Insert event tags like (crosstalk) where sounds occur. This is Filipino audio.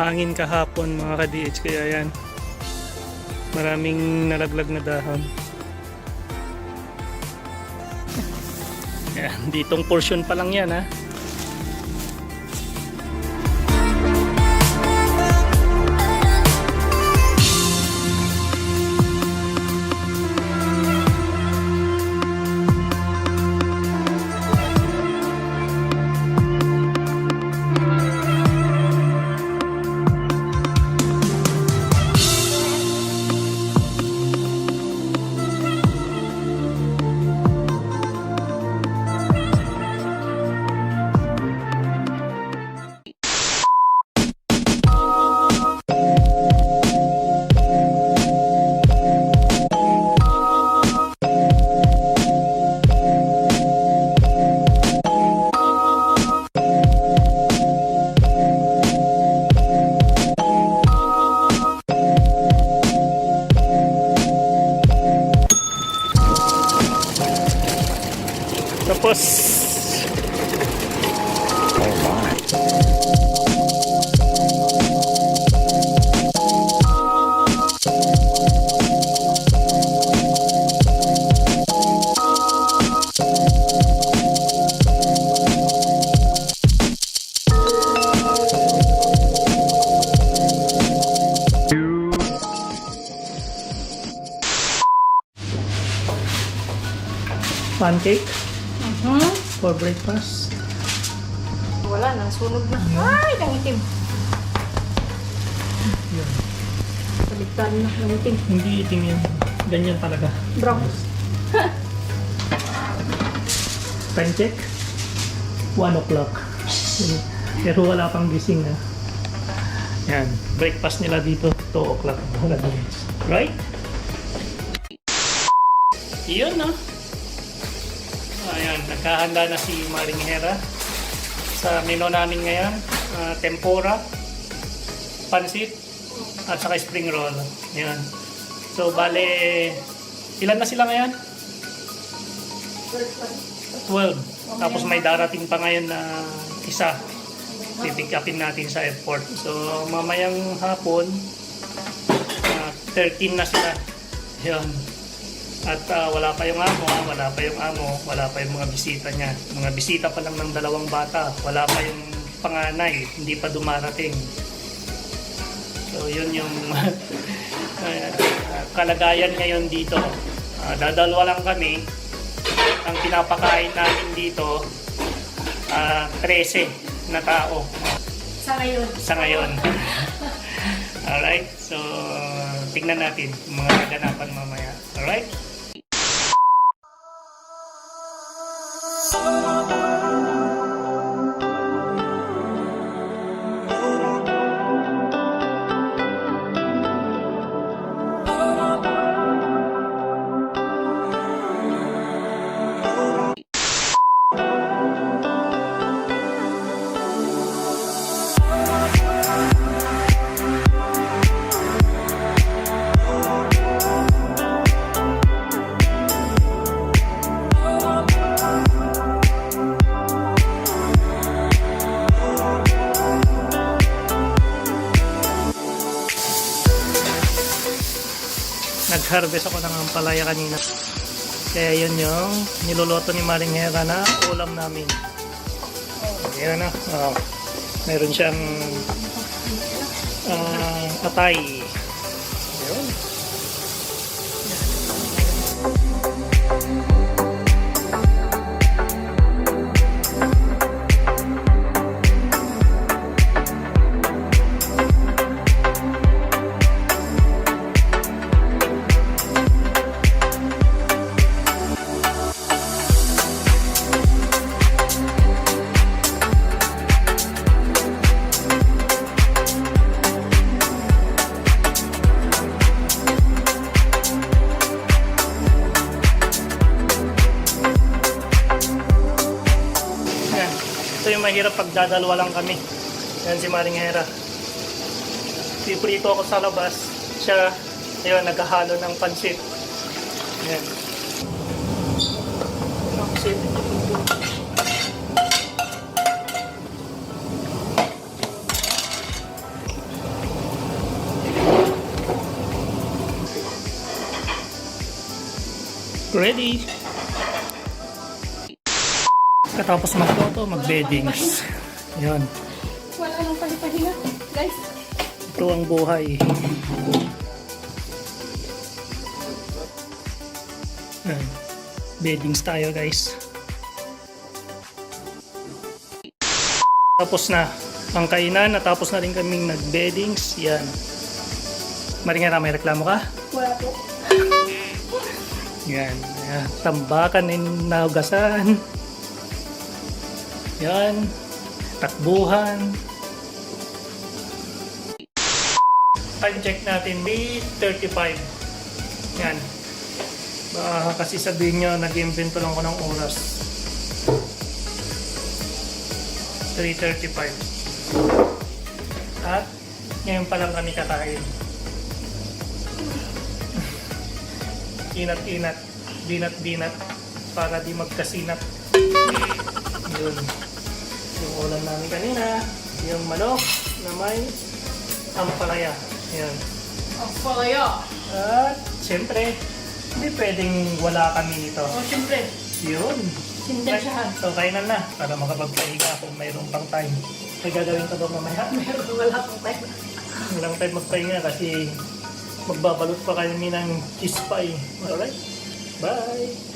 mahangin kahapon mga ka-DH kaya yan. Maraming nalaglag na dahon. Yan, ditong portion pa lang yan ha. Octopus. All right. pancake for breakfast. Wala na, sunog na. Ay, nangitim. Yun. Baligtad na, nangitim. Hindi itim yan. Ganyan talaga. Brown. Time check. 1 o'clock. Pero wala pang gising na. Yan. Breakfast nila dito 2 o'clock. Na yun. Right? Yun no. Ayan. Nagkahanda na si Maring Hera. Sa menu namin ngayon. ah, tempura. Pansit. At saka spring roll. Yan. So, bale, ilan na sila ngayon? 12. Tapos may darating pa ngayon na isa. Pipick natin sa airport. So, mamayang hapon, ah, 13 na sila. Yun. At ah, wala pa yung amo, wala pa yung amo, wala pa yung mga bisita niya. Mga bisita pa lang ng dalawang bata. Wala pa yung panganay, hindi pa dumarating. So, yun yung (laughs) ah, kalagayan ngayon dito. Ah, dadalwa lang kami ang pinapakain namin dito ah 13 na tao Sa ngayon. sa ngayon. (laughs) Alright, so tingnan natin mga kaganapan mamaya. Alright? Oh. Nag-harvest ako ng ampalaya kanina. Kaya yun yung niluluto ni Maring Hera na ulam namin. Ayan na. Oh. Meron siyang ah, atay. mahirap pag dadalwa lang kami. Yan si Maring Hera. Piprito ako sa labas. Siya, ayun, naghahalo ng pansit. Yan. Pansit. Ready? Katapos magluto, mag-beddings. Yan. Wala nang palipahinga. Guys, Ito ang buhay. Yan. Beddings tayo guys. Tapos na ang kainan. Natapos na rin kaming nag-beddings. Yan. Maringara, may reklamo ka? wala po. Yan. Yan. Tambakan and naugasan. Yan. Takbuhan. Time check natin, May 35. Yan. Baka kasi sabihin nyo, nag-invento lang ko ng oras. 3.35. At ngayon pa lang kami kakain. (laughs) Inat-inat, binat-binat para di magkasinat. Yun. Kanina, yung manok na may ampalaya. Yan. Ang palaya. At siyempre, hindi pwedeng wala kami nito. O, syempre, Yun. sindensyahan. So, kainan na para makapagpahinga kung mayroon pang time. May gagawin ka ba mamaya? (laughs) Meron wala pong time. Walang time magpahinga kasi magbabalot pa kami ng cheese pie. Alright? Bye!